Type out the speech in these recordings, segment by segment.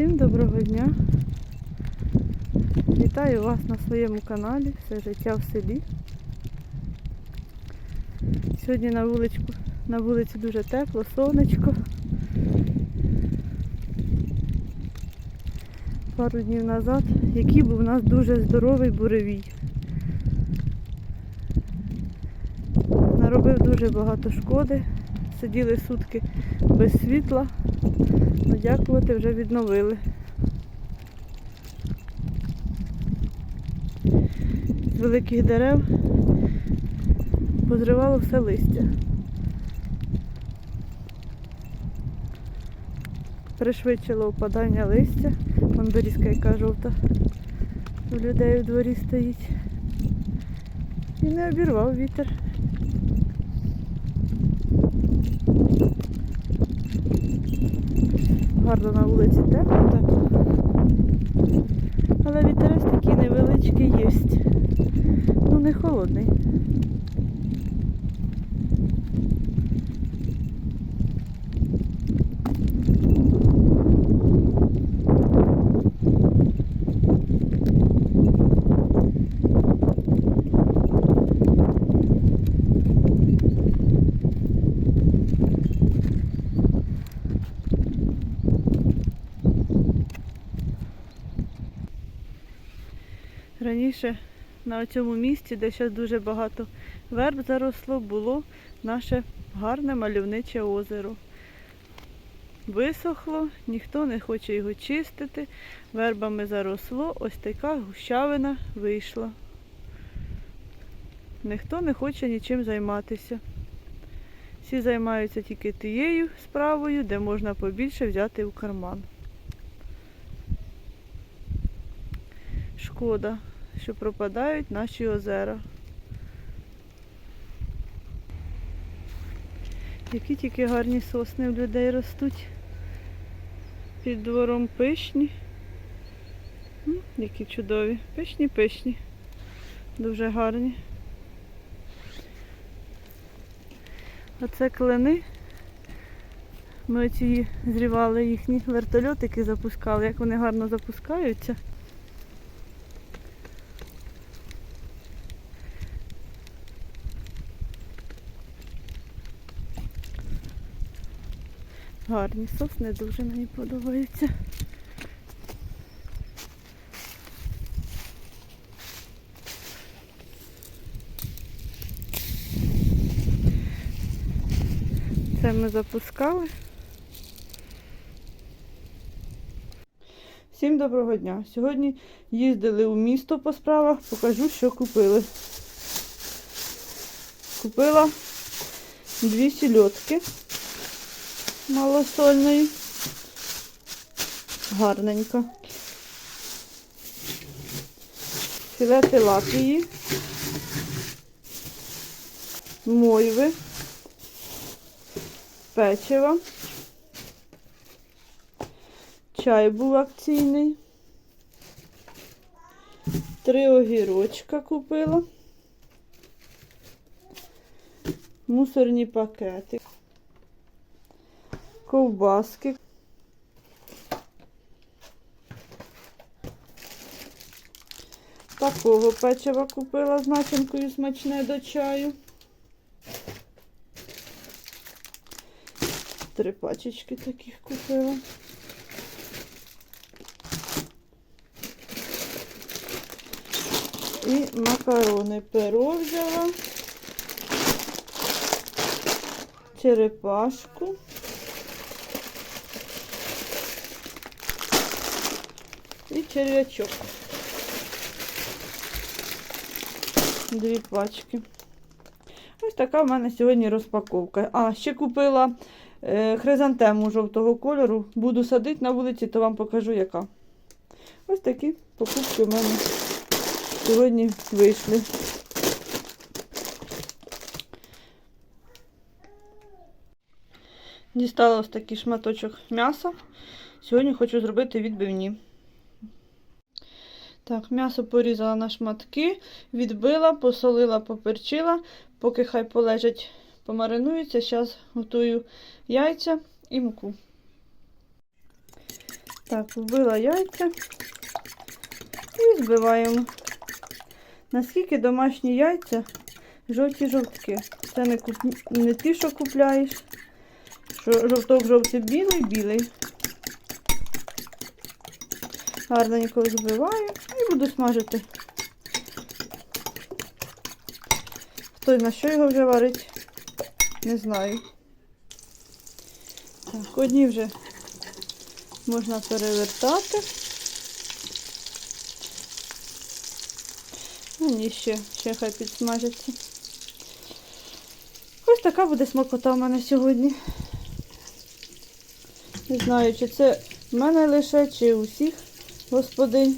Всім доброго дня. Вітаю вас на своєму каналі Все життя в селі. Сьогодні на вуличку, на вулиці дуже тепло, сонечко. Пару днів назад, який був у нас дуже здоровий буревій. Наробив дуже багато шкоди. Сиділи сутки без світла. Ну, дякувати, вже відновили. З великих дерев позривало все листя. Пришвидшило опадання листя. Вон берізка яка жовта. У людей у дворі стоїть. І не обірвав вітер. Гарно на вулиці тепло так. Але вітерець такий невеличкий є. Ну не холодний. На цьому місці, де зараз дуже багато верб заросло, було наше гарне мальовниче озеро. Висохло, ніхто не хоче його чистити, вербами заросло, ось така гущавина вийшла. Ніхто не хоче нічим займатися. Всі займаються тільки тією справою, де можна побільше взяти в карман. Шкода, що пропадають наші озера. Які тільки гарні сосни в людей ростуть. Під двором пишні. М, Які чудові. Пишні, пишні. Дуже гарні. Оце клини. Ми оці зрівали їхні вертольотики, запускали, як вони гарно запускаються. Гарні сосни дуже мені подобаються. Це ми запускали. Всім доброго дня. Сьогодні їздили у місто по справах, покажу, що купили. Купила дві сільотки малосольної. Гарненько. Філе тилапії. Мойви. Печиво. Чай був акційний. Три огірочка купила. Мусорні пакети. Ковбаски. Такого печива купила з начинкою смачне до чаю. Три пачечки таких купила. І макарони перо взяла. Черепашку. Черв'ячок. Дві пачки. Ось така в мене сьогодні розпаковка. А, ще купила е, хризантему жовтого кольору. Буду садити на вулиці, то вам покажу яка. Ось такі покупки в мене сьогодні вийшли. Дістала ось такий шматочок м'яса. Сьогодні хочу зробити відбивні. Так, м'ясо порізала на шматки, відбила, посолила, поперчила, поки хай полежать, помаринуються. Зараз готую яйця і муку. Так, вбила яйця і збиваємо. Наскільки домашні яйця жовті жовтки. Це не, куп... не ті, що купляєш. Жовток жовтий білий, білий. Гарненько збиваю і буду смажити. Хто на що його вже варить, не знаю. Так, одні вже можна перевертати. Ну, ні, ще, ще хай підсмажаться. Ось така буде смакота в мене сьогодні. Не знаю, чи це в мене лише, чи у всіх господинь.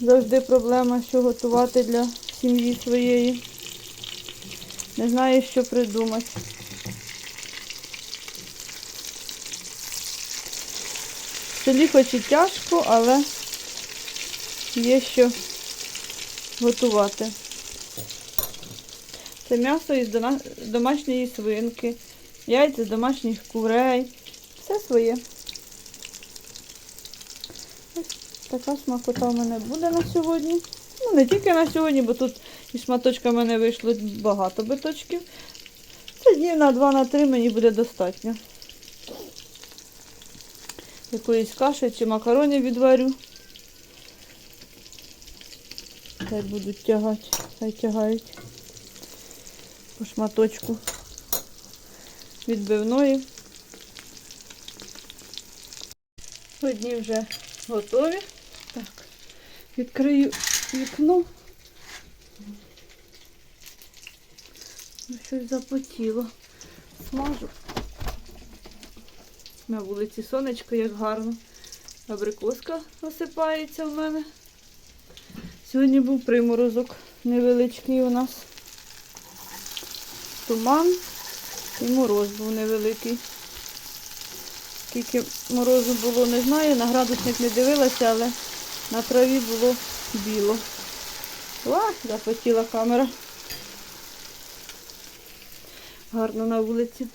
Завжди проблема, що готувати для сім'ї своєї. Не знаю, що придумати. В селі хоч і тяжко, але є що готувати. Це м'ясо із домашньої свинки, яйця з домашніх курей. Все своє. Ось така смакота в мене буде на сьогодні. Ну, не тільки на сьогодні, бо тут і шматочка в мене вийшло багато биточків. Це днів на 2 на 3 мені буде достатньо. Якоїсь каші чи макаронів відварю. Хай будуть тягати, хай тягають по шматочку відбивної. Одні вже готові. Так, відкрию вікно. Щось запотіло. Смажу. На вулиці сонечко, як гарно. Абрикоска осипається в мене. Сьогодні був приморозок невеличкий у нас. Туман і мороз був невеликий. Скільки морозу було, не знаю, на градусник не дивилася, але на траві було біло. О, запотіла камера. Гарно на вулиці.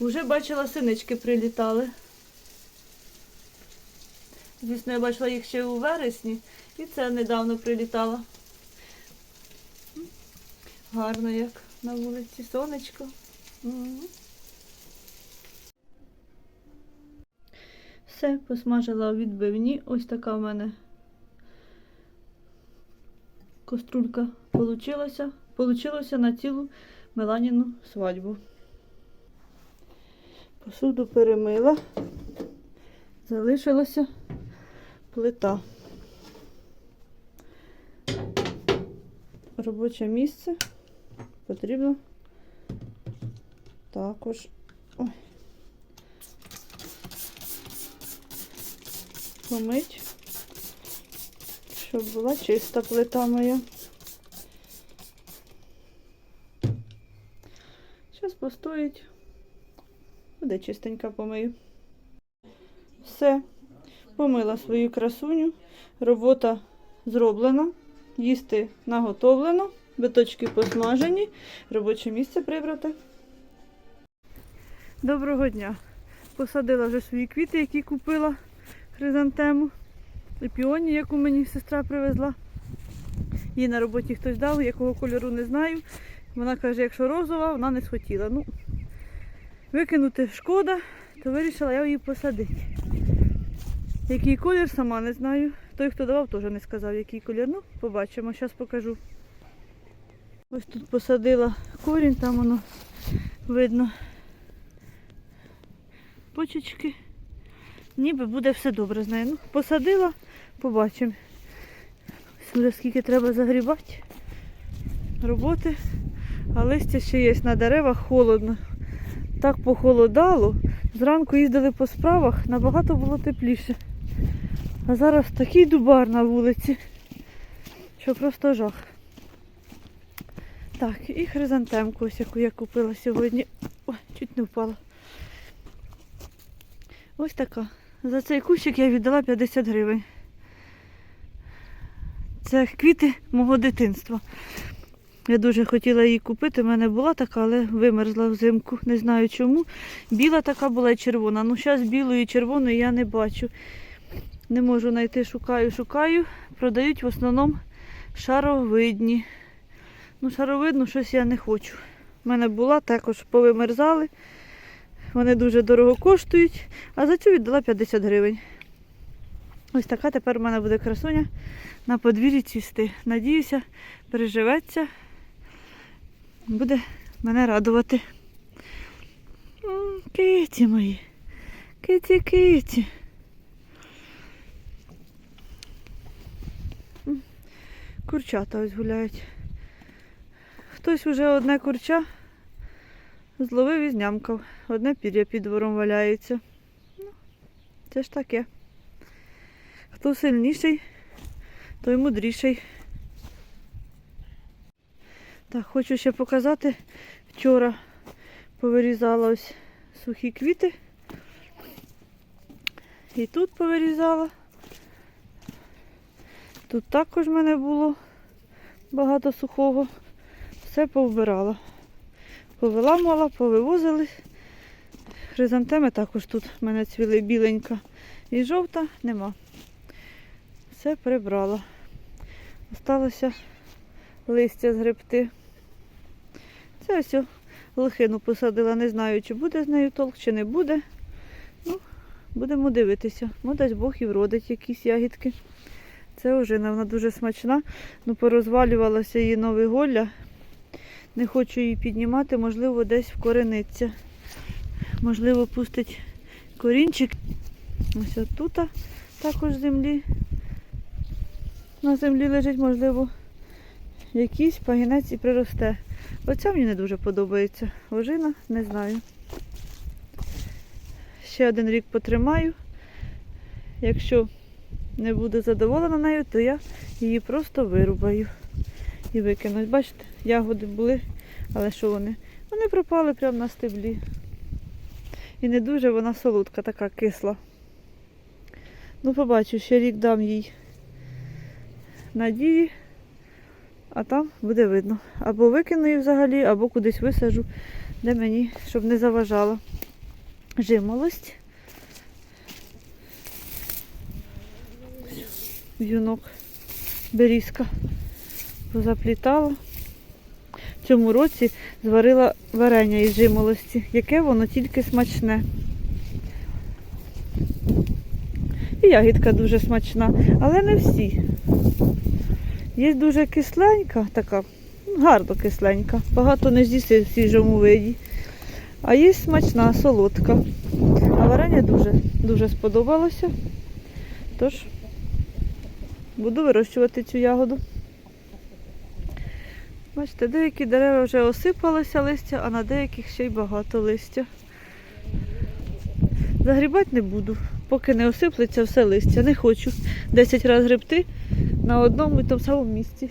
Вже бачила, синички прилітали. Звісно, я бачила їх ще у вересні, і це недавно прилітало. Гарно як на вулиці сонечко. Все, посмажила відбивні. Ось така в мене каструлька получилася. Получилося на цілу Меланіну свадьбу. Посуду перемила. Залишилася плита. Робоче місце потрібно також ой, помить, щоб була чиста плита моя. Зараз постоїть, буде чистенька помию. Все, помила свою красуню, робота зроблена, їсти наготовлено, биточки посмажені, робоче місце прибрати. Доброго дня! Посадила вже свої квіти, які купила хризантему. І піоні, яку мені сестра привезла. Їй на роботі хтось дав, якого кольору не знаю. Вона каже, якщо розова, вона не схотіла. Ну, викинути шкода, то вирішила я її посадити. Який колір, сама не знаю. Той, хто давав, теж не сказав, який колір. Ну, побачимо, зараз покажу. Ось тут посадила корінь, там воно видно. Почечки. Ніби буде все добре з нею. Ну, посадила, побачимо. Ось скільки треба загрібати. Роботи. А листя ще є на деревах, холодно. Так похолодало. Зранку їздили по справах, набагато було тепліше. А зараз такий дубар на вулиці, що просто жах. Так, і хризантемку, ось яку я купила сьогодні. Ой, чуть не впала. Ось така. За цей кущик я віддала 50 гривень. Це квіти мого дитинства. Я дуже хотіла її купити, в мене була така, але вимерзла взимку. Не знаю чому. Біла така була і червона. Ну, зараз білої і червоної я не бачу. Не можу знайти, шукаю, шукаю. Продають в основному шаровидні. Ну, шаровидну щось я не хочу. У мене була, також повимерзали. Вони дуже дорого коштують, а за цю віддала 50 гривень. Ось така тепер у мене буде красуня на подвір'ї цвісти. Надіюся, переживеться, буде мене радувати. Киті мої. Киті, киті. Курчата ось гуляють. Хтось уже одне курча зловив і знямкав. Одне пір'я під двором валяється. Ну, це ж таке. Хто сильніший, той мудріший. Так, хочу ще показати. Вчора повирізала ось сухі квіти. І тут повирізала. Тут також в мене було багато сухого. Все повбирала. Повиламала, повивозили. Хризантеми також тут в мене цвіли біленька і жовта нема. Все прибрала. Осталося листя згребти. Це ось о, лохину посадила, не знаю, чи буде з нею толк, чи не буде. Ну, будемо дивитися. Ну, дасть Бог і вродить якісь ягідки. Це ожина, вона дуже смачна. Ну, порозвалювалося її нове голля. Не хочу її піднімати, можливо, десь вкорениться. Можливо, пустить корінчик. Ось отут також землі. На землі лежить, можливо, якийсь пагінець і приросте. Оця мені не дуже подобається. Ожина, не знаю. Ще один рік потримаю. Якщо не буду задоволена нею, то я її просто вирубаю і викину. Бачите, ягоди були, але що вони? Вони пропали прямо на стеблі. І не дуже вона солодка, така кисла. Ну, побачу, ще рік дам їй надії, а там буде видно. Або викину її взагалі, або кудись висаджу, де мені, щоб не заважала. Жимолость. Юнок, берізка позаплітала. В цьому році зварила варення із жимолості, яке воно тільки смачне. І ягідка дуже смачна, але не всі. Є дуже кисленька, така, гарно кисленька. Багато не з'їси в свіжому виді. А є смачна, солодка. А варення дуже, дуже сподобалося. Тож буду вирощувати цю ягоду. Бачите, деякі дерева вже осипалося листя, а на деяких ще й багато листя. Загрібати не буду, поки не осиплеться все листя. Не хочу 10 разів гребти на одному і тому самому місці.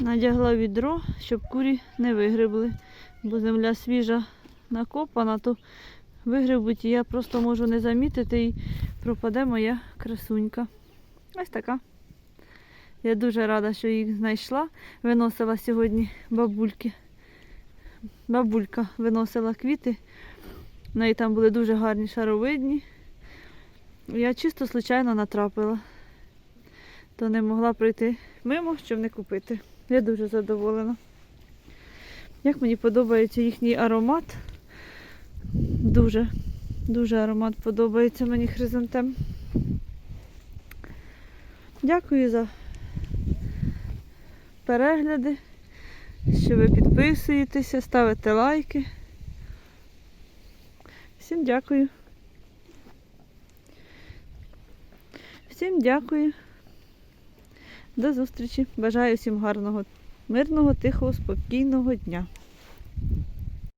Надягла відро, щоб курі не вигребли, бо земля свіжа накопана, то вигребуть і я просто можу не замітити і пропаде моя красунька. Ось така. Я дуже рада, що їх знайшла. Виносила сьогодні бабульки. Бабулька виносила квіти. В неї там були дуже гарні шаровидні. Я чисто случайно натрапила. То не могла пройти мимо, щоб не купити. Я дуже задоволена. Як мені подобається їхній аромат. Дуже, дуже аромат подобається мені хризантем. Дякую за перегляди, що ви підписуєтеся, ставите лайки. Всім дякую. Всім дякую. До зустрічі. Бажаю всім гарного, мирного, тихого, спокійного дня.